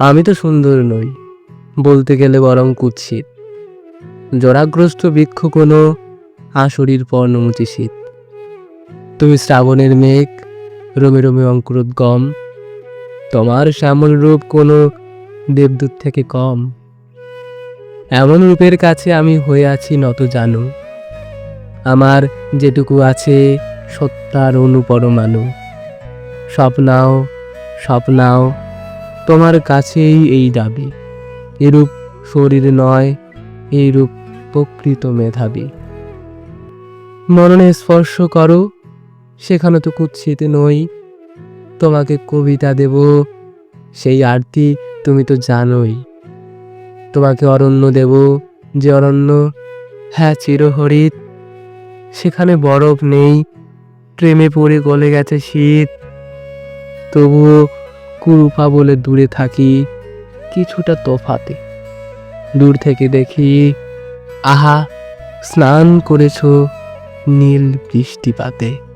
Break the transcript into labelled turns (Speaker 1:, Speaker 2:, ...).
Speaker 1: আমি তো সুন্দর নই, বলতে গেলে বরং কুৎসিত। জরাগ্রস্ত বৃক্ষ কোনো আশরীর পর্ণমুচি শীত তুমি শ্রাবণের মেঘ, রোমে রমে অঙ্কুরোদ্গম তোমার শ্যামল রূপ কোনো দেবদূত থেকে কম। এমন রূপের কাছে আমি হয়ে আছি নত জানু। আমার যেটুকু আছে সত্যার অনুপরমাণু। স্বপ্নাও স্বপ্নাও তোমার কাছেই এই দাবি। এরূপ শরীর নয়, এইরূপ প্রকৃত মেধাবী। মননে স্পর্শ করো, সেখানে তো কুৎসিত নই। তোমাকে কবিতা দেব, সেই আরতি তুমি তো জানোই। তোমাকে অরণ্য দেব, যে অরণ্য হ্যাঁ চিরহরিত। সেখানে বরফ নেই, প্রেমে পড়ে গলে গেছে শীত। তবুও কুরুপা বলে দূরে থাকি কিছুটা তোফাতে। দূর থেকে দেখি আহা স্নান করেছ নীল বৃষ্টিপাতে।